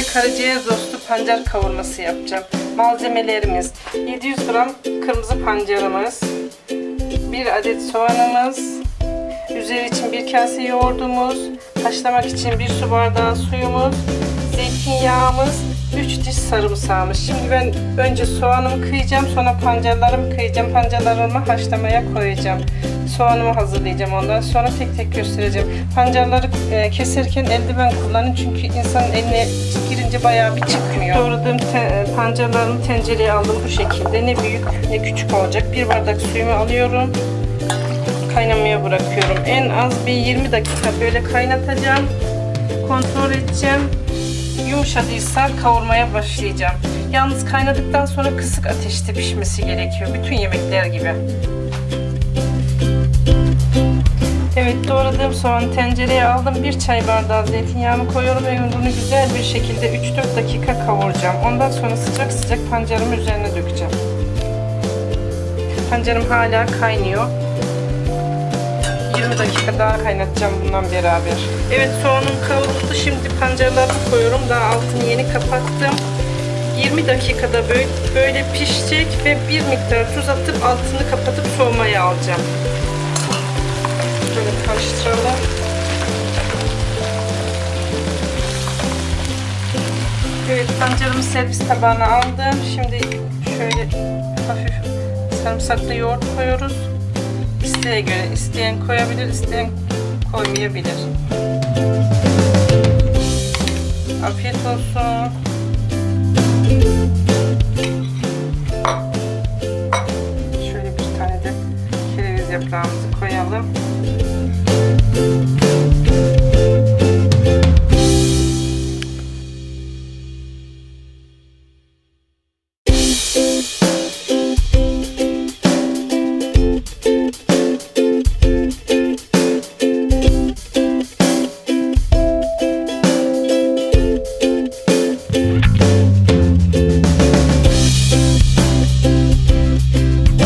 Size karaciğer dostu pancar kavurması yapacağım. Malzemelerimiz 700 gram kırmızı pancarımız, 1 adet soğanımız, üzeri için bir kase yoğurdumuz, haşlamak için bir su bardağı suyumuz, zeytinyağımız, 3 diş sarımsağımız. Şimdi ben önce soğanımı kıyacağım, sonra pancarlarımı kıyacağım. Pancarlarımı haşlamaya koyacağım. Soğanımı hazırlayacağım ondan sonra tek tek göstereceğim. Pancarları e, keserken eldiven kullanın çünkü insanın eline girince bayağı bir çıkmıyor. Doğradığım te- pancarlarımı tencereye aldım bu şekilde. Ne büyük ne küçük olacak. Bir bardak suyumu alıyorum kaynamaya bırakıyorum. En az bir 20 dakika böyle kaynatacağım. Kontrol edeceğim. Yumuşadıysa kavurmaya başlayacağım. Yalnız kaynadıktan sonra kısık ateşte pişmesi gerekiyor. Bütün yemekler gibi. Evet doğradığım soğanı tencereye aldım. Bir çay bardağı zeytinyağını koyuyorum ve bunu güzel bir şekilde 3-4 dakika kavuracağım. Ondan sonra sıcak sıcak pancarımı üzerine dökeceğim. Pancarım hala kaynıyor. 20 dakika daha kaynatacağım bundan beraber. Evet soğanım kavruldu. Şimdi pancarlarımı koyuyorum. Daha altını yeni kapattım. 20 dakikada böyle, böyle pişecek ve bir miktar tuz atıp altını kapatıp soğumaya alacağım. Böyle karıştıralım. Evet pancarımı servis tabağına aldım. Şimdi şöyle hafif sarımsaklı yoğurt koyuyoruz. İsteğe göre isteyen koyabilir, isteyen koymayabilir. Afiyet olsun. Şöyle bir tane de kereviz yaprağımızı koyalım.